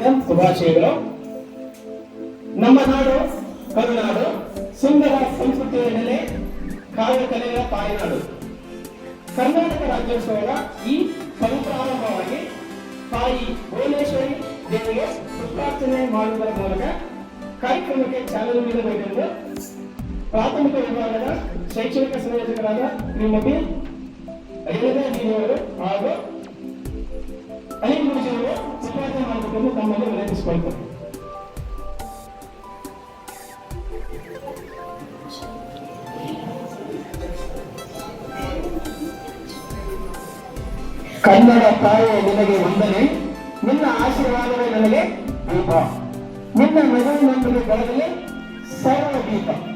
አንድ ብለው ನಮ್ಮ ನಾಡು ಕರುನಾಡು ಸುಂದರ ಸಂಸ್ಕೃತಿಯ ನೆಲೆ ಕಾವ್ಯ ಕಲೆಯ ತಾಯಿನಾಡು. ಕರ್ನಾಟಕ ರಾಜ್ಯೋತ್ಸವದ ಈ ಸಂಪ್ರಾರಂಭವಾಗಿ ತಾಯಿ ಭುವನೇಶ್ವರಿ ದೇವಿಗೆ ಪುಷ್ಪಾರ್ಚನೆ ಮಾಡುವುದರ ಮೂಲಕ ಕಾರ್ಯಕ್ರಮಕ್ಕೆ ಚಾಲನೆ ನೀಡಬೇಕೆಂದು ಪ್ರಾಥಮಿಕ ವಿಭಾಗದ ಶೈಕ್ಷಣಿಕ ಸಂಯೋಜಕರಾದ ಶ್ರೀಮತಿ ಐದನೇ ನೀರವರು ಹಾಗೂ ಅನಿಲ್ ಪುಷ್ಪಾರ್ಚನೆ ಮಾಡಬೇಕೆಂದು ತಮ್ಮಲ್ಲಿ ವಿನಂತಿಸಿಕೊಳ್ತಾರೆ ಕನ್ನಡ ತಾಯಿಯ ನಿನಗೆ ವಂದನೆ. ನಿನ್ನ ಆಶೀರ್ವಾದವೇ ನನಗೆ ದೀಪ. ನಿನ್ನ ನಗುವಿನೊಂದಿಗೆ ಬೆಳಗಲಿ ಸರ್ವ ದೀಪ.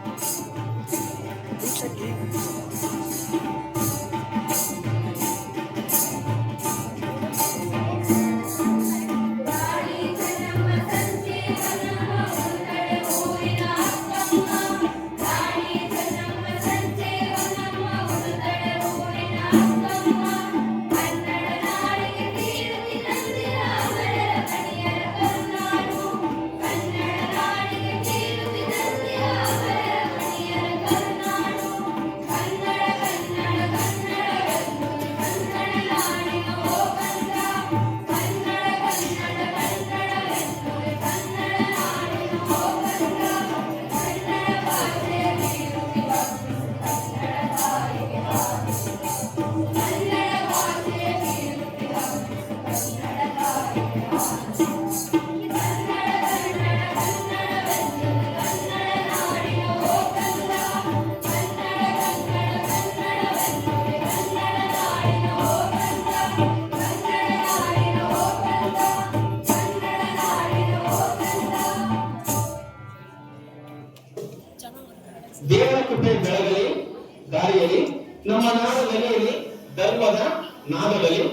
ಧರ್ಮದ ನಾದದಲ್ಲಿ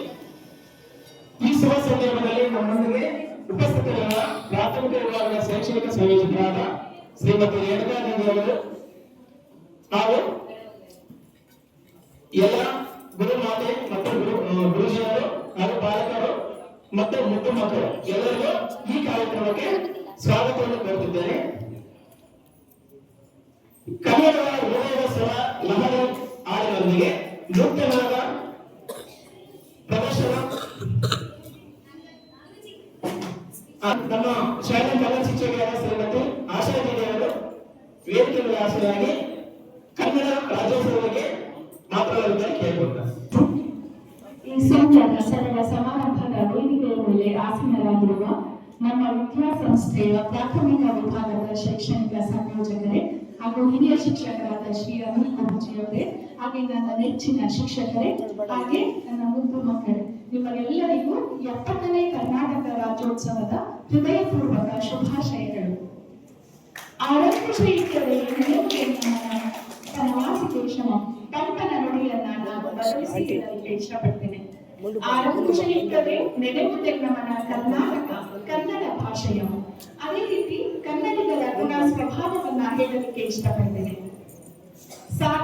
ಈ ಶುಭ ಸಂದರ್ಭದಲ್ಲಿ ನಮ್ಮೊಂದಿಗೆ ಉಪಸ್ಥಿತರಿರುವ ಪ್ರಾಥಮಿಕ ವಿಭಾಗದ ಶೈಕ್ಷಣಿಕ ಸಂಯೋಜಕರಾದ ಶ್ರೀಮತಿ ರೇಣುಕಾ ದೇವಿ ಅವರು ಹಾಗೂ ಎಲ್ಲ ಗುರು ಮಾತೆ ಮತ್ತು ಗುರು ಆ, ಗುರುಜಿಯರು ಹಾಗೂ ಬಾಲಕರು ಮತ್ತು ಮುದ್ದು ಮಕ್ಕಳು ಎಲ್ಲರಿಗೂ ಈ ಕಾರ್ಯಕ್ರಮಕ್ಕೆ ಸ್ವಾಗತವನ್ನು ಕೋರುತ್ತಿದ್ದೇನೆ. ಕನ್ನಡದ ಹೃದಯದ ಸ್ವರ ಲಹರಿ ಹಾಡಿನೊಂದಿಗೆ ನೃತ್ಯನಾದ ಪ್ರದರ್ಶನ ನಮ್ಮ ಶಾಲೆ ಶಿಕ್ಷಕಿಯಾದ ಶ್ರೀಮತಿ ಆಶಾ ದೇವಿ ವೇದಿಕೆ ಮೇಲೆ ಕನ್ನಡ ರಾಜ್ಯೋತ್ಸವಕ್ಕೆ ಮಾತನಾಡುತ್ತಾರೆ ಸುಂದರ ಸರಳ ಸಮಾರಂಭದ ವೇದಿಕೆಯ ಮೇಲೆ ಆಸೀನರಾಗಿರುವ ನಮ್ಮ ವಿದ್ಯಾಸಂಸ್ಥೆಯ ಪ್ರಾಥಮಿಕ ವಿಭಾಗದ ಶೈಕ್ಷಣಿಕ ಸಂಯೋಜಕರೇ ಹಾಗೂ ಹಿರಿಯ ಶಿಕ್ಷಕರಾದ ಶ್ರೀ ಅನಿಲ್ ಗುರುಜಿ ಅವರೇ ಹಾಗೆ ನನ್ನ ನೆಚ್ಚಿನ ಶಿಕ್ಷಕರೇ, ಹಾಗೆ ನನ್ನ ಮುದ್ದು ಮಕ್ಕಳೇ, ನಿಮಗೆಲ್ಲರಿಗೂ ಎಪ್ಪತ್ತನೇ ಕರ್ನಾಟಕ ರಾಜ್ಯೋತ್ಸವದ ಹೃದಯಪೂರ್ವಕ ಶುಭಾಶಯಗಳು. ಇಷ್ಟಪಡ್ತೇನೆ. ಕರ್ನಾಟಕ, ಕನ್ನಡ ಭಾಷೆಯ. ಅದೇ ರೀತಿ ಕನ್ನಡಿಗರ ಗುಣ ಸ್ವಭಾವವನ್ನ ಹೇಳಲಿಕ್ಕೆ ಇಷ್ಟಪಡ್ತೇನೆ.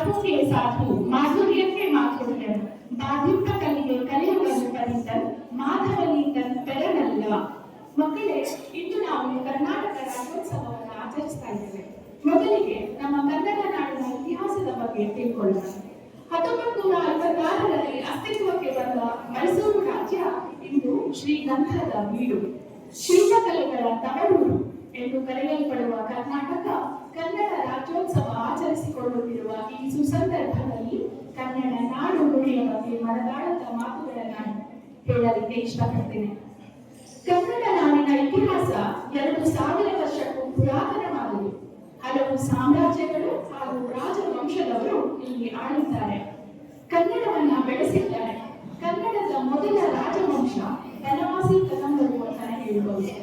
ಸಾಧುಗೆ ಸಾಧು ಮಾಧುರ್ಯಕ್ಕೆ ಮಾಧುರ್ಯ ಬಾಧಿತ ಕಲಿಗೆ ಕಲಿಯುವುದು ಕಲಿತನ್ ಮಾಧವನೀತನ್ ಪೆರನಲ್ಲ ಮಕ್ಕಳೇ, ಇಂದು ನಾವು ಕರ್ನಾಟಕ ರಾಜ್ಯೋತ್ಸವವನ್ನು ಆಚರಿಸ್ತಾ ಇದ್ದೇವೆ. ಮೊದಲಿಗೆ ನಮ್ಮ ಕನ್ನಡ ನಾಡಿನ ಇತಿಹಾಸದ ಬಗ್ಗೆ ತಿಳ್ಕೊಳ್ಳೋಣ. ಹತ್ತೊಂಬತ್ತು ನೂರ ಐವತ್ತಾರರಲ್ಲಿ ಅಸ್ತಿತ್ವಕ್ಕೆ ಬಂದ ಮೈಸೂರು ರಾಜ್ಯ ಇಂದು ಶ್ರೀಗಂಧದ ಬೀಡು. ಶಿಲ್ಪಕಲೆಗಳ ತವರೂರು. ಎಂದು ಕರೆಯಲ್ಪಡುವ ಕರ್ನಾಟಕ ಕನ್ನಡ ರಾಜ್ಯೋತ್ಸವ ಆಚರಿಸಿಕೊಳ್ಳುತ್ತಿರುವ ಈ ಸುಸಂದರ್ಭದಲ್ಲಿ ಕನ್ನಡ ನಾಡು ನುಡಿಯ ಬಗ್ಗೆ ಮನದಾಳದ ಮಾತುಗಳನ್ನು ಹೇಳಲಿಕ್ಕೆ ಇಷ್ಟಪಡ್ತೇನೆ. ಕನ್ನಡ ನಾಡಿನ ಇತಿಹಾಸ ಎರಡು ಸಾವಿರ ವರ್ಷಕ್ಕೂ ಪುರಾತನವಾಗಿದೆ. ಹಲವು ಸಾಮ್ರಾಜ್ಯಗಳು ಹಾಗೂ ರಾಜವಂಶದವರು ಇಲ್ಲಿ ಆಳಿದ್ದಾರೆ. ಕನ್ನಡವನ್ನ ಬೆಳೆಸಿದ್ದಾರೆ. ಕನ್ನಡದ ಮೊದಲ ರಾಜವಂಶ ಬನವಾಸಿ ಕದಂಬರು ಅಂತ ಹೇಳಬಹುದು.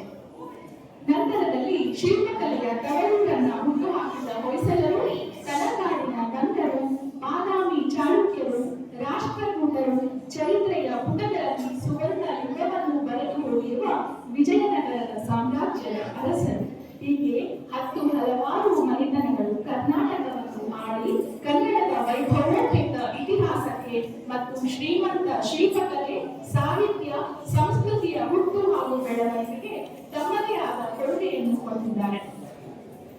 ನಂತರದಲ್ಲಿ ಶಿಲ್ಪಕಲೆಯ ತವರೂರನ್ನ ಹುಟ್ಟುಹಾಕಿದ ಹೊಯ್ಸಲರು ತಲಕಾಡಿನ ಗಂಧರು ಬಾದಾಮಿ ಚಾಳುಕ್ಯರು ರಾಷ್ಟ್ರಕೂಟರು ಚರಿತ್ರೆಯ ಪುಟಗಳಲ್ಲಿ ಸುವರ್ಣ ಯುಗವನ್ನು ಬರೆದು ಹೋಗಿರುವ ವಿಜಯನಗರದ ಸಾಮ್ರಾಜ್ಯದ ಅರಸರು ಹೀಗೆ ಹತ್ತು ಹಲವಾರು ಮನೆತನಗಳು ಕರ್ನಾಟಕವನ್ನು ಆಳಿ ಕನ್ನಡದ ವೈಭವೋಪೇತ ಇತಿಹಾಸಕ್ಕೆ ಮತ್ತು ಶ್ರೀಮಂತ ಶಿಲ್ಪಕಲೆ ಸಾಹಿತ್ಯ, ಸಂಸ್ಕೃತಿಯ ಹುಟ್ಟು ಹಾಗೂ ಬೆಳವಣಿಗೆಗೆ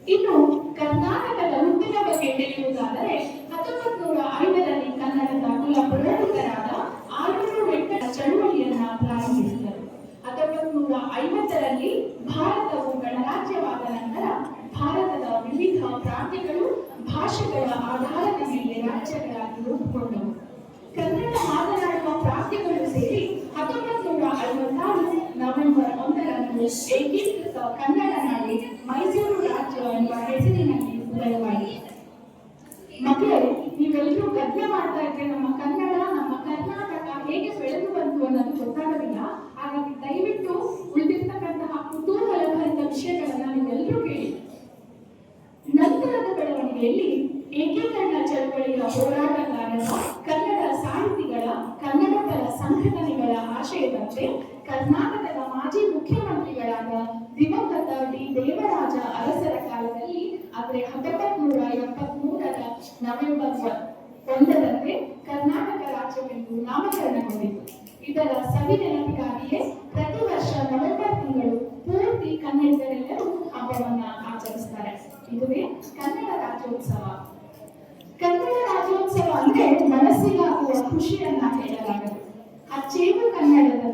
ಇನ್ನು ಕರ್ನಾಟಕದ ಹುಟ್ಟಿನ ಬಗ್ಗೆ ಹೇಳುವುದಾದರೆ ಹತ್ತೊಂಬತ್ತು ನೂರ ಐದರಲ್ಲಿ ಕನ್ನಡದ ಕುಲ ಪುರೋಹಿತರಾದ ಆರೂರು ವೆಂಕಟ ಚಳುವಳಿಯನ್ನ ಪ್ರಾರಂಭಿಸಿದರು. ಹತ್ತೊಂಬತ್ತು ನೂರ ಐವತ್ತರಲ್ಲಿ ಭಾರತವು ಗಣರಾಜ್ಯವಾದ ನಂತರ ಭಾರತದ ವಿವಿಧ ಪ್ರಾಂತ್ಯಗಳು ಭಾಷೆಗಳ ಆಧಾರದ ಮೇಲೆ ರಾಜ್ಯಗಳಾಗಿ ರೂಪುಗೊಂಡವು. ಕನ್ನಡ ಮಾತನಾಡುವ ಪ್ರಾಂತ್ಯಗಳು ಸೇರಿ ಹತ್ತೊಂಬತ್ತು ನೂರ ಐವತ್ತಾರು ನವೆಂಬರ್ ಒಂದರಂದು ಏಕೀಕೃತ ಕನ್ನಡ ನಾಡಿ ಮೈಸೂರು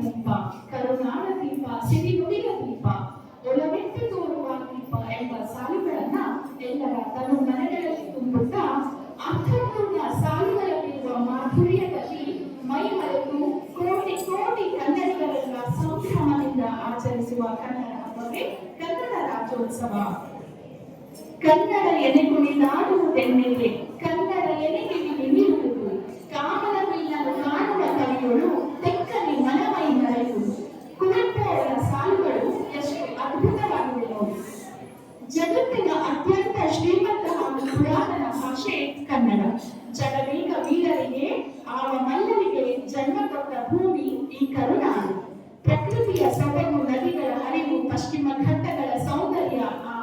ದೀಪ ಕರುನಾಳ ದೀಪ ಸಿರಿನುಡಿಯ ದೀಪ ಒಳವೆಟ್ಟು ತೋರುವ ದೀಪ ಎಂಬ ಸಾಲುಗಳನ್ನ ಎಲ್ಲರ ತನು ಮನೆಗಳಲ್ಲಿ ತುಂಬುತ್ತಾ ಅರ್ಥಪೂರ್ಣ ಸಾಲುಗಳಲ್ಲಿರುವ ಮಾಧುರ್ಯದಲ್ಲಿ ಮೈ ಮರೆತು ಕೋಟಿ ಕೋಟಿ ಕನ್ನಡಿಗರೆಲ್ಲ ಸಂಭ್ರಮದಿಂದ ಆಚರಿಸುವ ಕನ್ನಡ ಹಬ್ಬವೇ ಕನ್ನಡ ರಾಜ್ಯೋತ್ಸವ. ಕನ್ನಡ ಎನೆ ಕುಣಿದಾಡುವುದೆನ್ನೆದೆ ಕನ್ನಡ ಎನೆಗೆ ನಿಮಿರುವುದು ಕಾಮನವಿಲ್ಲದ ಕಾಣುವ ಕವಿಗಳು ತೆಕ್ಕನೆ ಮನಮೈ ಮರೆಯುವುದು ಕುವೆಂಪು ಅವರ ಸಾಲುಗಳು ಎಷ್ಟು ಅದ್ಭುತವಾಗಿವೆ ನೋಡಿ ಜಗತ್ತಿನ ಅತ್ಯಂತ ಶ್ರೀಮಂತ ಹಾಗೂ ಪುರಾತನ ಭಾಷೆ ಕನ್ನಡ ಜಗದೇಕ ವೀರರಿಗೆ ಈ ಕರುನಾಡು ಪ್ರಕೃತಿಯ ಸೊಬಗು ನದಿಗಳ ಹರಿವು ಪಶ್ಚಿಮ ಘಟ್ಟಗಳ ಸೌಂದರ್ಯ ಆಹಾ,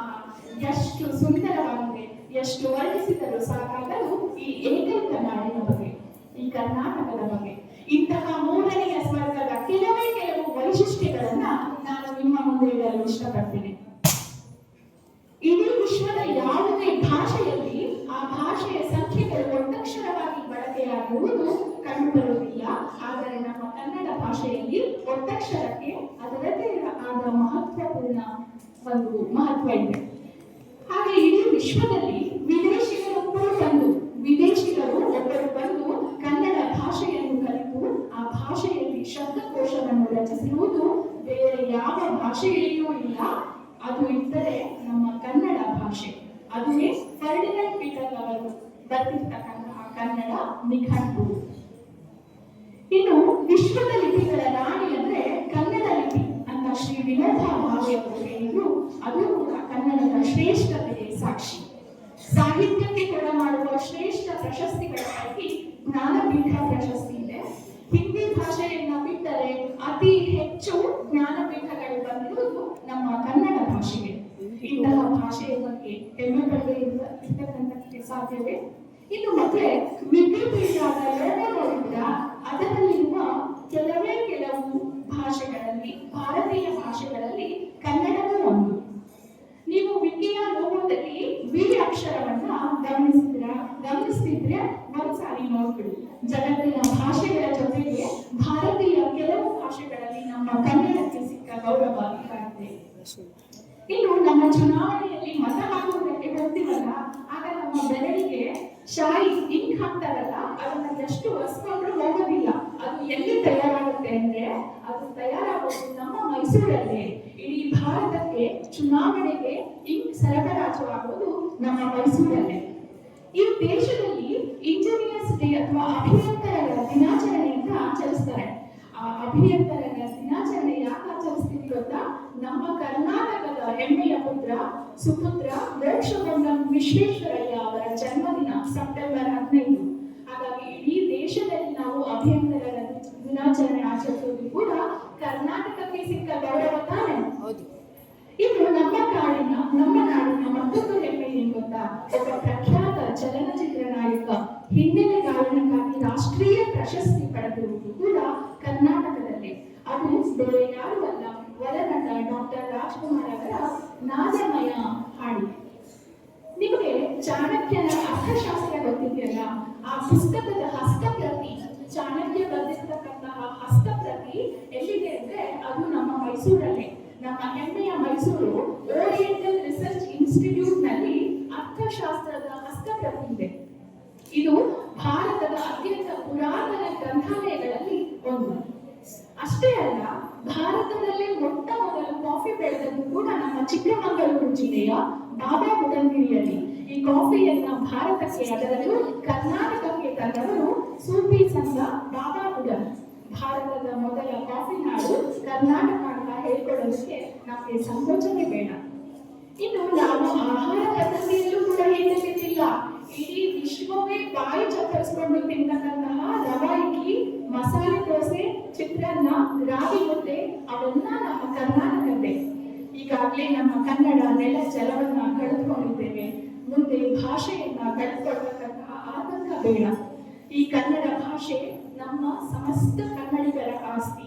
ಎಷ್ಟು ಸುಂದರವಾಗಿದೆ ಎಷ್ಟು ವರ್ಣಿಸಿದರೂ ಸಾಕಾಗಲು ಈ ಏಕೈಕ ನಾಡಿನ ಬಗ್ಗೆ ಈ ಕರ್ನಾಟಕದ ಬಗ್ಗೆ ಇಂತಹ ಮೂರನೆಯ ಸ್ವರ್ಗದ ಕೆಲವೇ ಕೆಲವು ವೈಶಿಷ್ಟ್ಯಗಳನ್ನ ನಾನು ನಿಮ್ಮ ಮುಂದೆ ಇಡಲು ಇಷ್ಟಪಡ್ತೀನಿ ಇಡೀ ವಿಶ್ವದ ಯಾವುದೇ ಭಾಷೆಯಲ್ಲಿ ಆ ಭಾಷೆಯ ಸಂಖ್ಯೆಗಳು ಒತ್ತಕ್ಷರವಾಗಿ ಬಳಕೆಯಾಗುವುದು ಕಂಡುಬರುವುದಿಲ್ಲ ಆದರೆ ನಮ್ಮ ಕನ್ನಡ ಭಾಷೆಯಲ್ಲಿ ಒತ್ತಕ್ಷರಕ್ಕೆ ಅದರದೇ ಆದ ಮಹತ್ವಪೂರ್ಣ ಒಂದು ಮಹತ್ವ ಇದೆ. ಹಾಗೆ ಇಡೀ ವಿಶ್ವದಲ್ಲಿ ವಿದೇಶಿಗರು ಕೂಡ ಬಂದು, ವಿದೇಶಿಗರು ಒಬ್ಬರು ಬಂದು ಕನ್ನಡ ಭಾಷೆಯನ್ನು ಕಲಿತು, ಆ ಭಾಷೆಯಲ್ಲಿ ಶಬ್ದಕೋಶವನ್ನು ರಚಿಸಿರುವುದು ಬೇರೆ ಯಾವ ಭಾಷೆಯಲ್ಲಿಯೂ ಇಲ್ಲ. ಅದು ಇದ್ದರೆ ನಮ್ಮ ಕನ್ನಡ ಭಾಷೆ. ಅದುವೇ ಫರ್ಡಿನೆಂಟ್ ಪೀಟರ್ ಅವರು ಬರೆದಿರ್ತಕ್ಕಂತಹ ಕನ್ನಡ ನಿಘಂಟು. ಇನ್ನು ವಿಶ್ವದ ಲಿಪಿಗಳ ರಾಣಿ ಅಂದ್ರೆ ಕನ್ನಡ ಲಿಪಿ ಅಂತ ಶ್ರೀ ವಿನೋಬ ಭಾವೆ ಅವರು ಅದು ಕೂಡ ಕನ್ನಡದ ಶ್ರೇಷ್ಠತೆಗೆ ಸಾಕ್ಷಿ. ಸಾಹಿತ್ಯಕ್ಕೆ ಕೊಡಮಾಡುವ ಶ್ರೇಷ್ಠ ಪ್ರಶಸ್ತಿಗಳ ಪೈಕಿ ಜ್ಞಾನಪೀಠ ಪ್ರಶಸ್ತಿ ಇದೆ. ಹಿಂದಿ ಭಾಷೆಯನ್ನ ಬಿಟ್ಟರೆ ಅತಿ ಹೆಚ್ಚು ಜ್ಞಾನಪೀಠಗಳು ಬಂದಿರುವುದು ನಮ್ಮ ಕನ್ನಡ ಭಾಷೆಗೆ. ಇಂತಹ ಭಾಷೆಯ ಬಗ್ಗೆ ಹೆಮ್ಮೆ ಪಡದೆ ಸಾಧ್ಯವೇ? ಇನ್ನು ಮತ್ತೆ ವಿಕಿಪೀಡಿಯಾದ ಎರಡನೇ ಅದರಲ್ಲಿರುವ ಕೆಲವೇ ಕೆಲವು ಭಾಷೆಗಳಲ್ಲಿ, ಭಾರತೀಯ ಭಾಷೆಗಳಲ್ಲಿ ಕನ್ನಡವೂ ಒಂದು. ನೀವು ವಿಕಿಯ ಲೋಗೋದಲ್ಲಿ ವಿ ಅಕ್ಷರವನ್ನ ಗಮನಿಸಿದ್ರ? ಗಮನಿಸ್ತಿದ್ರೆ ಒಂದ್ಸಾರಿ ನೋಡ್ಬಿಡಿ ಜಗತ್ತಿನ ಭಾಷೆಗಳ ಜೊತೆಗೆ ಭಾರತೀಯ ಕೆಲವು ಭಾಷೆಗಳಲ್ಲಿ ನಮ್ಮ ಕನ್ನಡಕ್ಕೆ ಸಿಕ್ಕ ಗೌರವ ಇದಾಗಿದೆ ಇನ್ನು ನಮ್ಮ ಚುನಾವಣೆಯಲ್ಲಿ ಮತ ಹಾಕುವುದಕ್ಕೆ ಹೋಗ್ತೀವಲ್ಲ ಆಗ ನಮ್ಮ ಬೆರಳಿಗೆ ಶಾಯಿ, ಇಂಕ್ ಹಾಕ್ತಾರಲ್ಲ, ಅದನ್ನ ಎಷ್ಟು ಒರೆಸ್ಕೊಂಡ್ರು ಹೋಗೋದಿಲ್ಲ ಅದು ಎಲ್ಲಿ ತಯಾರಾಗುತ್ತೆ ಅಂದ್ರೆ ಅದು ತಯಾರಾಗೋದು ನಮ್ಮ ಮೈಸೂರಲ್ಲೇ ಇಡೀ ಭಾರತಕ್ಕೆ ಚುನಾವಣೆಗೆ ಇಂಕ್ ಆಗೋದು ನಮ್ಮ ಮೈಸೂರಲ್ಲೇ. ಈ ದೇಶದಲ್ಲಿ ಇಂಜಿನಿಯರ್ಸ್ ಡೇ ಅಥವಾ ಅಭಿಯಂತರರ ದಿನಾಚರಣೆ ಅಂತ ಆಚರಿಸ್ತಾರೆ. ಆ ಅಭಿಯಂತರರ ದಿನಾಚರಣೆ ಯಾಕೆ ಆಚರಿಸ್ತೀವಿ ಗೊತ್ತಾ? ನಮ್ಮ ಕರ್ನಾಟಕದ ಹೆಮ್ಮೆಯ ಪುತ್ರ, ಸುಪುತ್ರ ಮೋಕ್ಷಗೊಂಡಂ ವಿಶ್ವೇಶ್ವರಯ್ಯ ಅವರ ಜನ್ಮದಿನ, ಸೆಪ್ಟೆಂಬರ್ ಹದಿನೈದು ಹಾಗಾಗಿ ಇಡೀ ದೇಶದಲ್ಲಿ ನಾವು ಅಭಿಯಂತರರ ದಿನಾಚರಣೆ ಆಚರಿಸೋದು ಕೂಡ ಕರ್ನಾಟಕಕ್ಕೆ ಸಿಕ್ಕ ಗೌರವ ತಾನೆ. ಇನ್ನು ನಮ್ಮ ಕಾಡಿನ ನಮ್ಮ ನಾಡಿನ ಮತ್ತೊಂದು ಹೆಮ್ಮೆ ಏನ್ ಗೊತ್ತಾ? ಒಬ್ಬ ಪ್ರಖ್ಯಾತ ಚಲನಚಿತ್ರ ನಾಯಕ ಹಿನ್ನೆಲೆ ಗಾಯನಕ್ಕಾಗಿ ರಾಷ್ಟ್ರೀಯ ಪ್ರಶಸ್ತಿ ಪಡೆದಿರುವುದು ಕೂಡ ಕರ್ನಾಟಕದಲ್ಲಿ. ಅದು ಬೇರೆ ಯಾರು ಅಲ್ಲ ವರನಟ ಡಾಕ್ಟರ್ ರಾಜ್ಕುಮಾರ್ ಅವರ ನಾದಮಯ ಹಾಡಿ. ನಿಮಗೆ ಚಾಣಕ್ಯನ ಅರ್ಥಶಾಸ್ತ್ರ ಗೊತ್ತಿದೆಯಲ್ಲ? ಆ ಪುಸ್ತಕದ ಹಸ್ತಪ್ರತಿ ಚಾಣಕ್ಯ ಬರೆದಿರ್ತಕ್ಕಂತಹ ಹಸ್ತಪ್ರತಿ ಎಲ್ಲಿದೆ ಅಂದ್ರೆ ಅದು ನಮ್ಮ ಮೈಸೂರಲ್ಲೇ. ನಮ್ಮ ಹೆಮ್ಮೆಯ ಮೈಸೂರು ಓರಿಯೆಂಟಲ್ ರಿಸರ್ಚ್ ಇನ್ಸ್ಟಿಟ್ಯೂಟ್ನಲ್ಲಿ ಅರ್ಥಶಾಸ್ತ್ರದ ಹಸ್ತಪ್ರತಿ ಇದೆ. ಇದು ಭಾರತದ ಅತ್ಯಂತ ಪುರಾತನ ಗ್ರಂಥಾಲಯಗಳಲ್ಲಿ ಒಂದು. ಅಷ್ಟೇ ಅಲ್ಲ, ಭಾರತದಲ್ಲೇ ಮೊಟ್ಟ ಮೊದಲು ಕಾಫಿ ಬೆಳೆದದ್ದು ಕೂಡ ನಮ್ಮ ಚಿಕ್ಕಮಗಳೂರು ಜಿಲ್ಲೆಯ ಬಾಬಾ ಬುಡನ್ಗಿರಿಯಲ್ಲಿ. ಈ ಕಾಫಿಯನ್ನ ಭಾರತಕ್ಕೆ, ಅದರಲ್ಲೂ ಕರ್ನಾಟಕಕ್ಕೆ ತಂದವರು ಸೂಫಿ ಸಂಘ ಬಾಬಾ ಬುಡನ್. ಭಾರತದ ಮೊದಲ ಕಾಫಿ ನಾಡು ಕರ್ನಾಟಕ ಅಂತ ಹೇಳ್ಕೊಳ್ಳೋದಕ್ಕೆ ನಮಗೆ ಸಂಕೋಚನೆ ಬೇಡ. ಇನ್ನು ನಾವು ಆಹಾರ ಪದ್ಧತಿಯಲ್ಲೂ ಕೂಡ ಹೇಳಿಲ್ಲ ಇಡೀ ವಿಶ್ವವೇ ಬಾಯಿ ಚಪ್ಪರಿಸ್ಕೊಂಡು ತಿಂತಕ್ಕಂತಹ ರವಾ ಇಡ್ಲಿ ಮಸಾಲೆ ದೋಸೆ, ಚಿತ್ರಾನ್ನ, ರಾಗಿ ಮುದ್ದೆ, ಅವೆಲ್ಲ ನಮ್ಮ ಕರ್ನಾಟಕದ್ದೇ. ಈಗಾಗಲೇ ನಮ್ಮ ಕನ್ನಡ ನೆಲ ಜಲವನ್ನ ಕಳೆದುಕೊಂಡಿದ್ದೇವೆ. ಮುಂದೆ ಭಾಷೆಯನ್ನ ಕಳೆದುಕೊಳ್ಳತಕ್ಕಂತಹ ಆತಂಕ ಬೇಡ. ಈ ಕನ್ನಡ ಭಾಷೆ ನಮ್ಮ ಸಮಸ್ತ ಕನ್ನಡಿಗರ ಆಸ್ತಿ.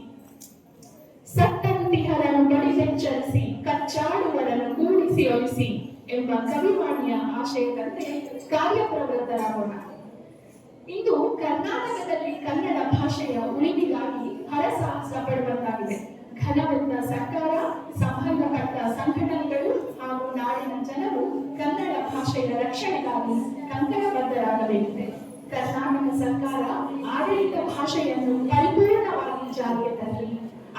ಸತ್ತಂತಿಹರನ್ನು ಬಡಿದೆಚ್ಚರಿಸಿ ಕಚ್ಚಾಡುವರನ್ನು ಕೂಡಿಸಿ ಒಲಿಸಿ ಎಂಬ ಕವಿವಾಣಿಯ ಆಶಯದಂತೆ ಕಾರ್ಯಪ್ರವೃತ್ತರಾಗೋಣ. ಇಂದು ಕರ್ನಾಟಕದಲ್ಲಿ ಕನ್ನಡ ಭಾಷೆಯ ಉಳಿವಿಗಾಗಿ ಹರಸಾಹಸ ಪಡುವಂತಾಗಿದೆ ಘನವಂತ ಸರ್ಕಾರ, ಸಂಬಂಧಪಟ್ಟ ಸಂಘಟನೆಗಳು ಹಾಗೂ ನಾಡಿನ ಜನರು ಕನ್ನಡ ಭಾಷೆಯ ರಕ್ಷಣೆಗಾಗಿ ಕಂಕಣಬದ್ಧರಾಗಬೇಕಿದೆ ಕರ್ನಾಟಕ ಸರ್ಕಾರ ಆಡಳಿತ ಭಾಷೆಯನ್ನು ಪರಿಪೂರ್ಣವಾಗಿ ಜಾರಿಗೆ ತರಲಿ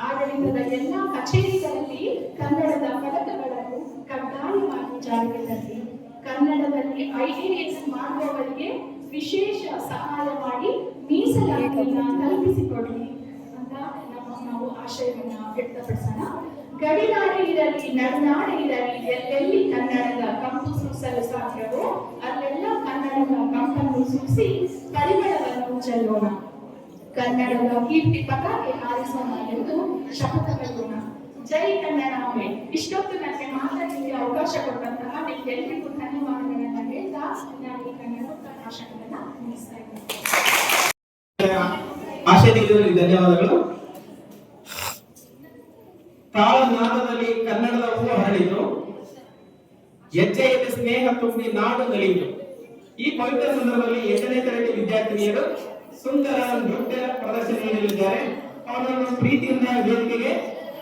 ಆಡಳಿತದ ಎಲ್ಲ ಕಚೇರಿಗಳಲ್ಲಿ ಕನ್ನಡದ ಫಲಕಗಳನ್ನು ಕಡ್ಡಾಯವಾಗಿ ಜಾರಿಗೆ ತರಲಿ ಕನ್ನಡದಲ್ಲಿ ಐಎಎಸ್ ಮಾಡುವವರಿಗೆ ವಿಶೇಷ ಸಹಾಯ ಮಾಡಿ ಮೀಸಲಾತಿಯನ್ನ ಕಲ್ಪಿಸಿಕೊಡ್ಲಿ ಅಂತ ನಮ್ಮ ನಾವು ಆಶಯವನ್ನ ವ್ಯಕ್ತಪಡಿಸೋಣ. ಗಡಿನಾಡೆ ಇರಲಿ, ನಡನಾಡ ಇರಲಿ ಎಲ್ಲೆಲ್ಲಿ ಕನ್ನಡದ ಕಂಪು ಸೂಸಲು ಸಾಧ್ಯವೋ, ಅಲ್ಲೆಲ್ಲ ಕನ್ನಡದ ಕಂಪನ್ನು ಸೂಸಿ ಪರಿಮಳವನ್ನು ಚೆಲ್ಲೋಣ ಕನ್ನಡದ ಕೀರ್ತಿ ಪತಾಕೆ ಹಾರಿಸೋಣ ಎಂದು ಶಪಥಗೊಳ್ಳೋಣ ಜೈ ಕನ್ನಡಾಂಬೆ ಇಷ್ಟೊತ್ತು ನನಗೆ ಮಾತಾಡಲಿಕ್ಕೆ ಅವಕಾಶ ಕೊಟ್ಟಂತಹ ನಿಮ್ಗೆಲ್ಲರಿಗೂ ಧನ್ಯವಾದಗಳನ್ನ ಹೇಳ್ತಾ ನಾನು ಈ ಕನ್ನಡ ಭಾಷಣಗಳನ್ನ ಮುಗಿಸ್ತಾ ಇದ್ದೇನೆ ಧನ್ಯವಾದಗಳು. ತಾಳನಾದದಲ್ಲಿ ಕನ್ನಡದ ಹೂವು ಹರಳಿತು ಹೆಜ್ಜೆಯಲ್ಲಿ ಸ್ನೇಹ ತುಂಬಿ ನಾಡು ನಲಿಯಿತು. ಈ ಪವಿತ್ರ ಸಂದರ್ಭದಲ್ಲಿ ಎಂಟನೇ ತರಗತಿ ವಿದ್ಯಾರ್ಥಿನಿಯರು ಸುಂದರ ನೃತ್ಯ ಪ್ರದರ್ಶನ ನೀಡಲಿದ್ದಾರೆ ಅವರನ್ನು ಪ್ರೀತಿಯಿಂದ ವೇದಿಕೆಗೆ